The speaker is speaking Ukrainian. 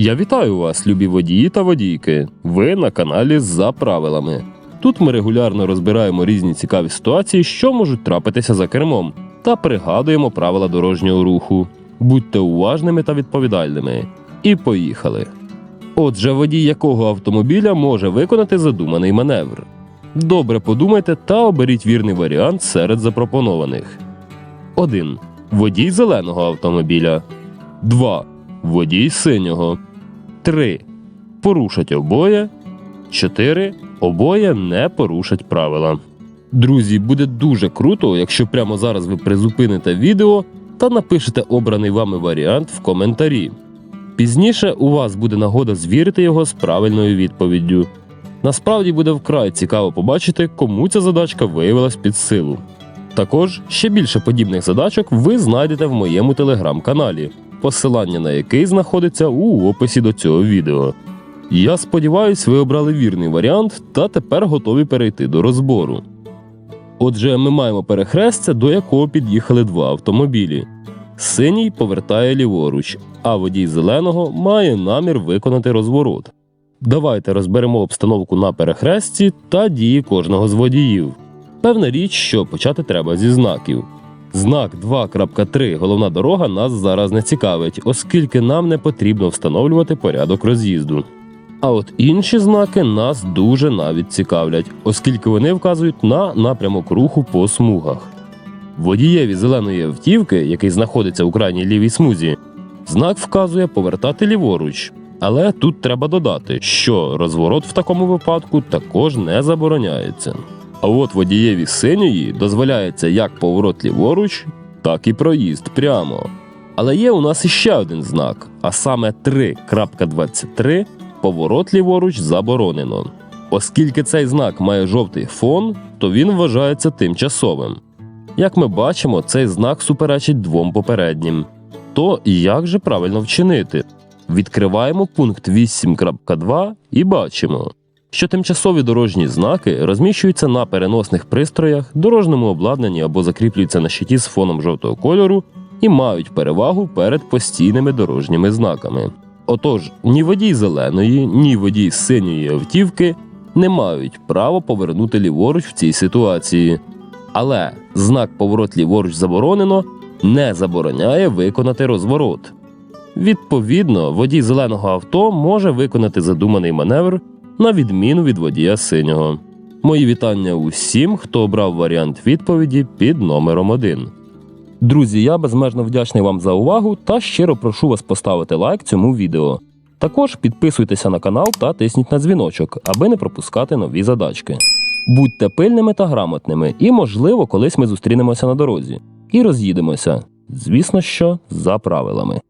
Я вітаю вас, любі водії та водійки. Ви на каналі за правилами. Тут ми регулярно розбираємо різні цікаві ситуації, що можуть трапитися за кермом, та пригадуємо правила дорожнього руху. Будьте уважними та відповідальними. І поїхали. Отже, водій якого автомобіля може виконати задуманий маневр. Добре подумайте та оберіть вірний варіант серед запропонованих. 1. Водій зеленого автомобіля. 2. Водій синього. 3. Порушать обоє. 4. Обоє не порушать правила. Друзі, буде дуже круто, якщо прямо зараз ви призупините відео та напишете обраний вами варіант в коментарі. Пізніше у вас буде нагода звірити його з правильною відповіддю. Насправді буде вкрай цікаво побачити, кому ця задачка виявилась під силу. Також ще більше подібних задачок ви знайдете в моєму телеграм-каналі, посилання на який знаходиться у описі до цього відео. Я сподіваюся, ви обрали вірний варіант та тепер готові перейти до розбору. Отже, ми маємо перехрестя, до якого під'їхали два автомобілі. Синій повертає ліворуч, а водій зеленого має намір виконати розворот. Давайте розберемо обстановку на перехресті та дії кожного з водіїв. Певна річ, що почати треба зі знаків. Знак 2.3 головна дорога нас зараз не цікавить, оскільки нам не потрібно встановлювати порядок роз'їзду. А от інші знаки нас дуже навіть цікавлять, оскільки вони вказують на напрямок руху по смугах. Водієві зеленої автівки, який знаходиться у крайній лівій смузі, знак вказує повертати ліворуч. Але тут треба додати, що розворот в такому випадку також не забороняється. А от водієві синьої дозволяється як поворот ліворуч, так і проїзд прямо. Але є у нас іще один знак, а саме 3.23 поворот ліворуч заборонено. Оскільки цей знак має жовтий фон, то він вважається тимчасовим. Як ми бачимо, цей знак суперечить двом попереднім. То як же правильно вчинити? Відкриваємо пункт 8.2 і бачимо, що тимчасові дорожні знаки розміщуються на переносних пристроях, дорожньому обладнанні або закріплюються на щиті з фоном жовтого кольору і мають перевагу перед постійними дорожніми знаками. Отож, ні водій зеленої, ні водій синьої автівки не мають права повернути ліворуч в цій ситуації. Але знак поворот ліворуч заборонено не забороняє виконати розворот. Відповідно, водій зеленого авто може виконати задуманий маневр на відміну від водія синього. Мої вітання усім, хто обрав варіант відповіді під номером 1. Друзі, я безмежно вдячний вам за увагу та щиро прошу вас поставити лайк цьому відео. Також підписуйтеся на канал та тисніть на дзвіночок, аби не пропускати нові задачки. Будьте пильними та грамотними, і, можливо, колись ми зустрінемося на дорозі і роз'їдемося. Звісно, що за правилами.